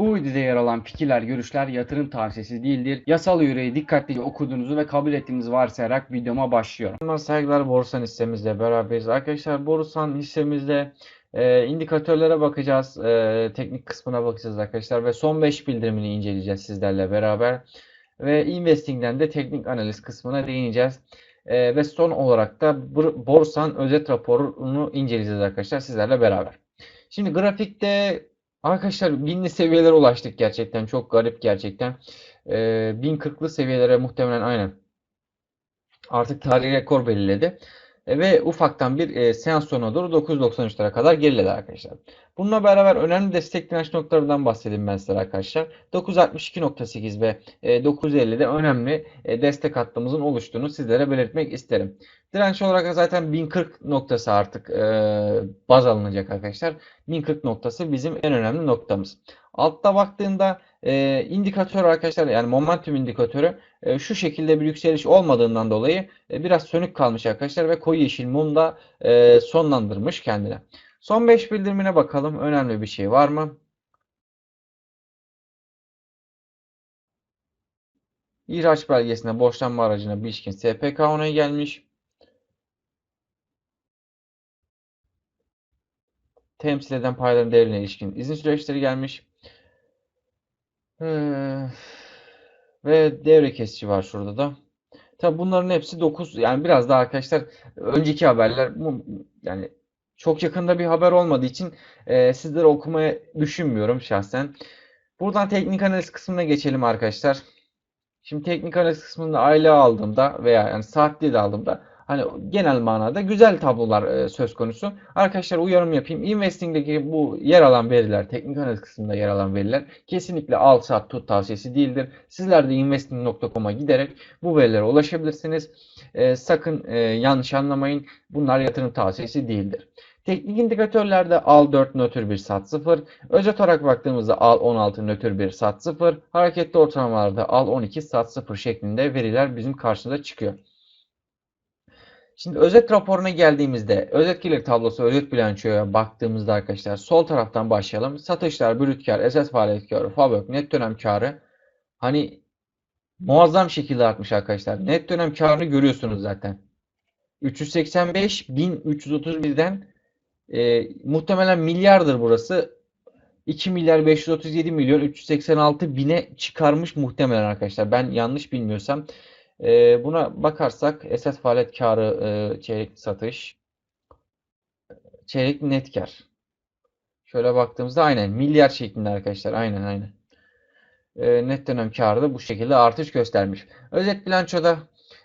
Bu videoda yer alan fikirler, görüşler yatırım tavsiyesi değildir. Yasal yüreği dikkatlice okuduğunuzu ve kabul ettiğinizi varsayarak videoma başlıyorum. Selamlar saygılar Borsan hissemizle beraberiz. Arkadaşlar Borsan hissemizde e, indikatörlere bakacağız. E, teknik kısmına bakacağız arkadaşlar ve son 5 bildirimini inceleyeceğiz sizlerle beraber. Ve investing'den de teknik analiz kısmına değineceğiz. E, ve son olarak da Bor- Borsan özet raporunu inceleyeceğiz arkadaşlar sizlerle beraber. Şimdi grafikte arkadaşlar binli seviyelere ulaştık gerçekten. Çok garip gerçekten. E, 1040'lı seviyelere muhtemelen aynen artık tarihi rekor belirledi. Ve ufaktan bir e, seans sonuna doğru 993'lere kadar geriledi arkadaşlar. Bununla beraber önemli destek direnç noktalarından bahsedeyim ben size arkadaşlar. 962.8 ve e, 950'de önemli e, destek hattımızın oluştuğunu sizlere belirtmek isterim. Direnç olarak zaten 1040 noktası artık e, baz alınacak arkadaşlar. 1040 noktası bizim en önemli noktamız. Altta baktığında e, indikatör arkadaşlar yani momentum indikatörü e, şu şekilde bir yükseliş olmadığından dolayı e, biraz sönük kalmış arkadaşlar ve koyu yeşil mum da e, sonlandırmış kendine. Son 5 bildirimine bakalım. Önemli bir şey var mı? İhraç belgesine borçlanma aracına bir ilişkin SPK onayı gelmiş. Temsil eden payların değerine ilişkin izin süreçleri gelmiş. Ee, ve devre kesici var şurada da. Tabi bunların hepsi 9 yani biraz daha arkadaşlar önceki haberler yani çok yakında bir haber olmadığı için e, sizlere okumaya düşünmüyorum şahsen. Buradan teknik analiz kısmına geçelim arkadaşlar. Şimdi teknik analiz kısmında aylığı aldığımda veya yani saatli de aldığımda hani genel manada güzel tablolar e, söz konusu. Arkadaşlar uyarım yapayım. Investing'deki bu yer alan veriler, teknik analiz kısmında yer alan veriler kesinlikle al sat tut tavsiyesi değildir. Sizler de investing.com'a giderek bu verilere ulaşabilirsiniz. E, sakın e, yanlış anlamayın. Bunlar yatırım tavsiyesi değildir. Teknik indikatörlerde al 4 nötr 1 sat 0. Özet olarak baktığımızda al 16 nötr 1 sat 0. Hareketli ortalamalarda al 12 sat 0 şeklinde veriler bizim karşımıza çıkıyor. Şimdi özet raporuna geldiğimizde özet gelir tablosu, özet bilançoya baktığımızda arkadaşlar sol taraftan başlayalım. Satışlar, brüt kar, esas faaliyet karı, FABÖK, net dönem karı hani muazzam şekilde artmış arkadaşlar. Net dönem karını görüyorsunuz zaten. 385.331'den e, muhtemelen milyardır burası. 2 milyar 537 milyon 386 bine çıkarmış muhtemelen arkadaşlar. Ben yanlış bilmiyorsam. E, buna bakarsak esas faaliyet karı e, çeyrek satış çeyrek net kar. Şöyle baktığımızda aynen milyar şeklinde arkadaşlar. Aynen aynen. E, net dönem karı da bu şekilde artış göstermiş. Özet bilançoda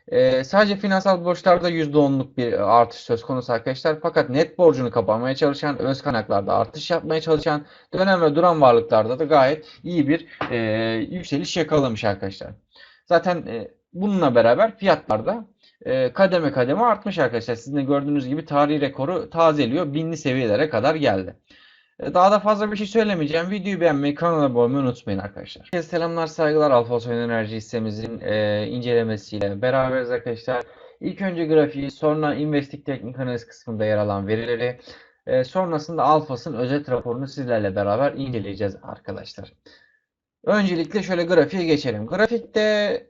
ee, sadece finansal borçlarda %10'luk bir artış söz konusu arkadaşlar. Fakat net borcunu kapamaya çalışan, öz kaynaklarda artış yapmaya çalışan, dönem ve duran varlıklarda da gayet iyi bir e, yükseliş yakalamış arkadaşlar. Zaten e, bununla beraber fiyatlarda e, kademe kademe artmış arkadaşlar. Sizin de gördüğünüz gibi tarihi rekoru tazeliyor. Binli seviyelere kadar geldi. E, Daha da fazla bir şey söylemeyeceğim. Videoyu beğenmeyi, kanala abone olmayı unutmayın arkadaşlar. Selamlar, saygılar. Alfa Soyun Enerji hissemizin e, incelemesiyle beraberiz arkadaşlar. İlk önce grafiği, sonra Investing Teknik Analiz kısmında yer alan verileri, e, sonrasında Alfas'ın özet raporunu sizlerle beraber inceleyeceğiz arkadaşlar. Öncelikle şöyle grafiğe geçelim. Grafikte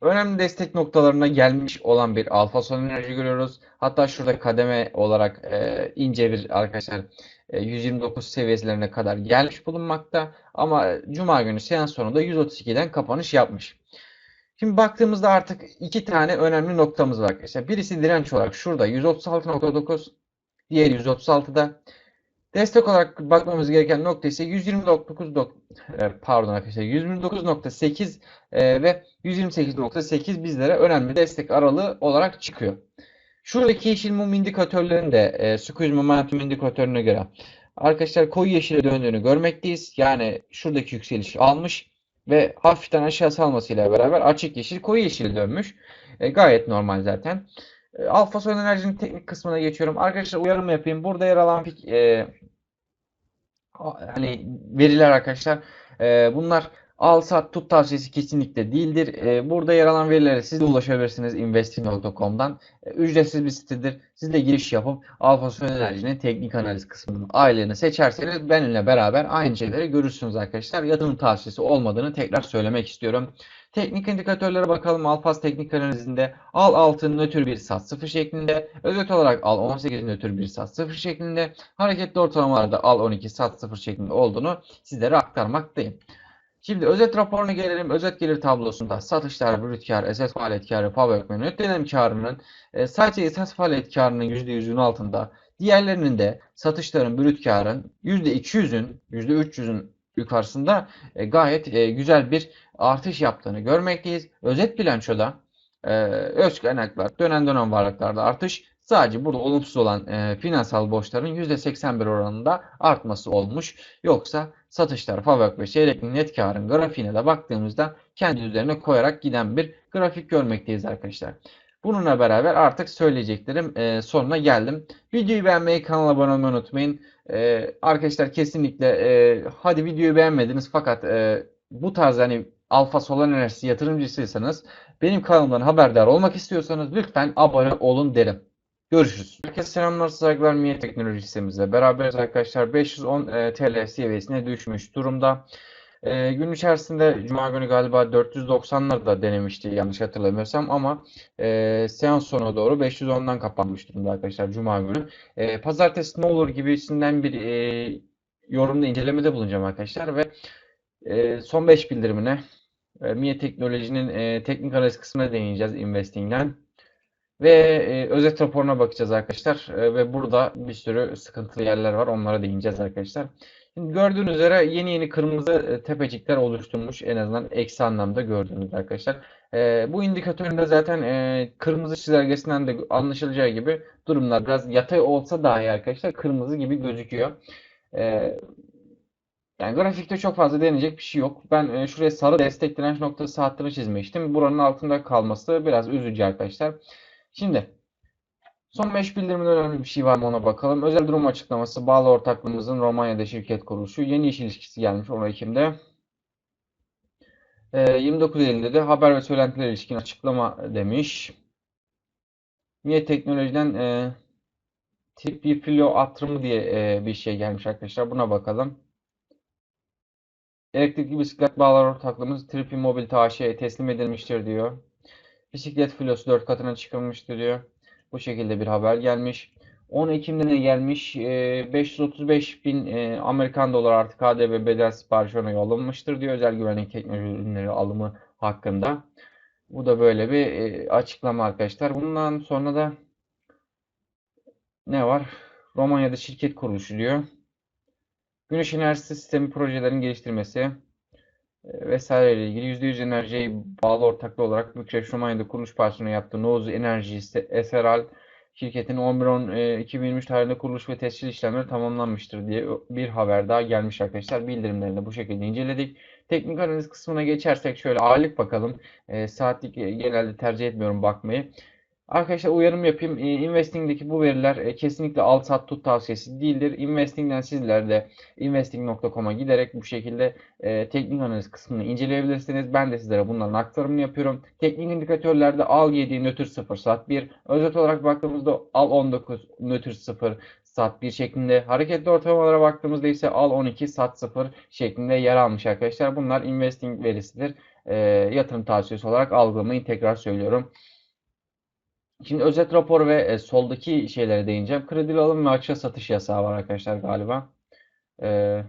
önemli destek noktalarına gelmiş olan bir alfa son enerji görüyoruz. Hatta şurada kademe olarak e, ince bir arkadaşlar 129 seviyelerine kadar gelmiş bulunmakta. Ama Cuma günü seans sonunda 132'den kapanış yapmış. Şimdi baktığımızda artık iki tane önemli noktamız var arkadaşlar. Birisi direnç olarak şurada 136.9, diğeri 136'da. Destek olarak bakmamız gereken nokta ise 129 e, pardon arkadaşlar 129.8 e, ve 128.8 bizlere önemli destek aralığı olarak çıkıyor. Şuradaki yeşil mum indikatörlerin de e, squeeze momentum indikatörüne göre arkadaşlar koyu yeşile döndüğünü görmekteyiz. Yani şuradaki yükseliş almış ve hafiften aşağı salmasıyla beraber açık yeşil koyu yeşil dönmüş. E, gayet normal zaten. E, Alfa Son Enerji'nin teknik kısmına geçiyorum. Arkadaşlar uyarım yapayım. Burada yer alan e, hani veriler arkadaşlar e, bunlar Al sat tut tavsiyesi kesinlikle değildir. E, burada yer alan verilere siz de ulaşabilirsiniz investing.com'dan. E, ücretsiz bir sitedir. Siz de giriş yapıp Alfa Enerji'nin teknik analiz kısmının ailelerini seçerseniz benimle beraber aynı şeyleri görürsünüz arkadaşlar. Yatırım tavsiyesi olmadığını tekrar söylemek istiyorum. Teknik indikatörlere bakalım. Alfaz teknik analizinde al altın nötr bir sat 0 şeklinde. Özet olarak al 18 nötr bir sat 0 şeklinde. Hareketli ortalamalarda al 12 sat 0 şeklinde olduğunu sizlere aktarmaktayım. Şimdi özet raporuna gelelim. Özet gelir tablosunda satışlar, brüt kar, esas faaliyet karı, PAVÖK net dönem karının e, sadece esas faaliyet karının %100'ün altında. Diğerlerinin de satışların, brüt karın %200'ün, %300'ün yukarısında e, gayet e, güzel bir artış yaptığını görmekteyiz. Özet bilançoda e, öz kaynaklar, dönen dönem varlıklarda artış sadece burada olumsuz olan e, finansal borçların %81 oranında artması olmuş. Yoksa satışlar, FAVÖK ve çeyreklik net karın grafiğine de baktığımızda kendi üzerine koyarak giden bir grafik görmekteyiz arkadaşlar. Bununla beraber artık söyleyeceklerim e, sonuna geldim. Videoyu beğenmeyi, kanala abone olmayı unutmayın. E, arkadaşlar kesinlikle e, hadi videoyu beğenmediniz fakat e, bu tarz hani Alfa Solar Enerjisi yatırımcısıysanız benim kanalımdan haberdar olmak istiyorsanız lütfen abone olun derim. Görüşürüz. Herkese selamlar, saygılar. Miye Teknoloji sitemizle beraberiz arkadaşlar. 510 e, TL seviyesine düşmüş durumda. E, gün içerisinde Cuma günü galiba 490'larda denemişti yanlış hatırlamıyorsam ama e, seans sonuna doğru 510'dan kapanmış durumda arkadaşlar Cuma günü. E, Pazartesi ne olur gibisinden bir e, yorumda incelemede bulunacağım arkadaşlar ve e, son 5 bildirimine e, Miye Teknoloji'nin e, teknik analiz kısmına değineceğiz Investing'den. Ve e, özet raporuna bakacağız arkadaşlar. E, ve burada bir sürü sıkıntılı yerler var. Onlara değineceğiz arkadaşlar. Şimdi gördüğünüz üzere yeni yeni kırmızı e, tepecikler oluşturmuş. En azından eksi anlamda gördüğünüz arkadaşlar. E, bu indikatörün zaten e, kırmızı çizelgesinden de anlaşılacağı gibi durumlar biraz yatay olsa dahi arkadaşlar kırmızı gibi gözüküyor. E, yani grafikte çok fazla deneyecek bir şey yok. Ben e, şuraya sarı destek direnç noktası hattını çizmiştim. Buranın altında kalması biraz üzücü arkadaşlar. Şimdi son 5 bildirimde önemli bir şey var mı ona bakalım. Özel durum açıklaması bağlı ortaklığımızın Romanya'da şirket kuruluşu. Yeni iş ilişkisi gelmiş 10 Ekim'de. E, 29 Eylül'de de haber ve söylentiler ilişkin açıklama demiş. Niye teknolojiden e, tip filo atırımı diye e, bir şey gelmiş arkadaşlar. Buna bakalım. Elektrikli bisiklet bağlar ortaklığımız Tripi Mobility AŞ'ye teslim edilmiştir diyor. Bisiklet filosu 4 katına çıkılmıştır diyor. Bu şekilde bir haber gelmiş. 10 Ekim'de ne gelmiş? E, 535 bin e, Amerikan dolar artık KDV bedel siparişi ona yollanmıştır diyor. Özel güvenlik teknoloji ürünleri alımı hakkında. Bu da böyle bir e, açıklama arkadaşlar. Bundan sonra da ne var? Romanya'da şirket kuruluşu diyor. Güneş enerjisi sistemi projelerin geliştirmesi e, vesaire ile ilgili %100 enerjiye bağlı ortaklı olarak Bükreş Romanya'da kuruluş personeli yaptığı Nozu Enerji Eseral şirketin 11-10-2023 e, tarihinde kuruluş ve tescil işlemleri tamamlanmıştır diye bir haber daha gelmiş arkadaşlar. Bildirimlerini bu şekilde inceledik. Teknik analiz kısmına geçersek şöyle aylık bakalım. E, saatlik e, genelde tercih etmiyorum bakmayı. Arkadaşlar uyarım yapayım. E, Investing'deki bu veriler e, kesinlikle al sat tut tavsiyesi değildir. Investing'den sizler de investing.com'a giderek bu şekilde e, teknik analiz kısmını inceleyebilirsiniz. Ben de sizlere bunların aktarımını yapıyorum. Teknik indikatörlerde al 7 nötr 0 sat 1. Özet olarak baktığımızda al 19 nötr 0 sat 1 şeklinde. Hareketli ortalamalara baktığımızda ise al 12 sat 0 şeklinde yer almış arkadaşlar. Bunlar investing verisidir. E, yatırım tavsiyesi olarak algılamayı tekrar söylüyorum. Şimdi özet rapor ve e, soldaki şeylere değineceğim. Kredili alım ve açığa satış yasağı var arkadaşlar galiba. Ee,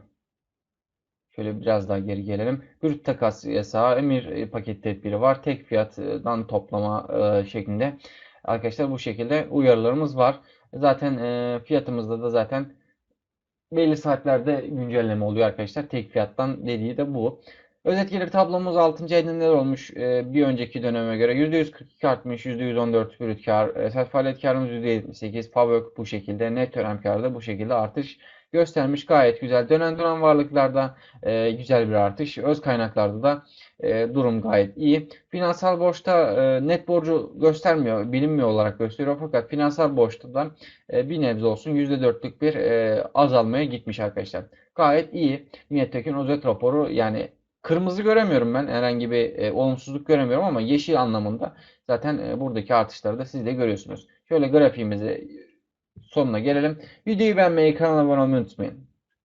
şöyle biraz daha geri gelelim. Brüt takas yasağı, emir e, paket tedbiri var. Tek fiyattan toplama e, şeklinde. Arkadaşlar bu şekilde uyarılarımız var. Zaten e, fiyatımızda da zaten belli saatlerde güncelleme oluyor arkadaşlar. Tek fiyattan dediği de bu. Özet gelir tablomuz 6. ayda neler olmuş e, bir önceki döneme göre %142 artmış, %114 brüt kar, esas faaliyet karımız %78, FAVÖK bu şekilde, net dönem karda bu şekilde artış göstermiş. Gayet güzel. Dönen dönem varlıklarda e, güzel bir artış. Öz kaynaklarda da e, durum gayet iyi. Finansal borçta e, net borcu göstermiyor, bilinmiyor olarak gösteriyor. Fakat finansal borçta da e, bir nebze olsun %4'lük bir e, azalmaya gitmiş arkadaşlar. Gayet iyi. Niyet Tekin özet raporu yani kırmızı göremiyorum ben. Herhangi bir e, olumsuzluk göremiyorum ama yeşil anlamında zaten e, buradaki artışları da siz de görüyorsunuz. Şöyle grafiğimizi sonuna gelelim. Videoyu beğenmeyi, kanala abone olmayı unutmayın.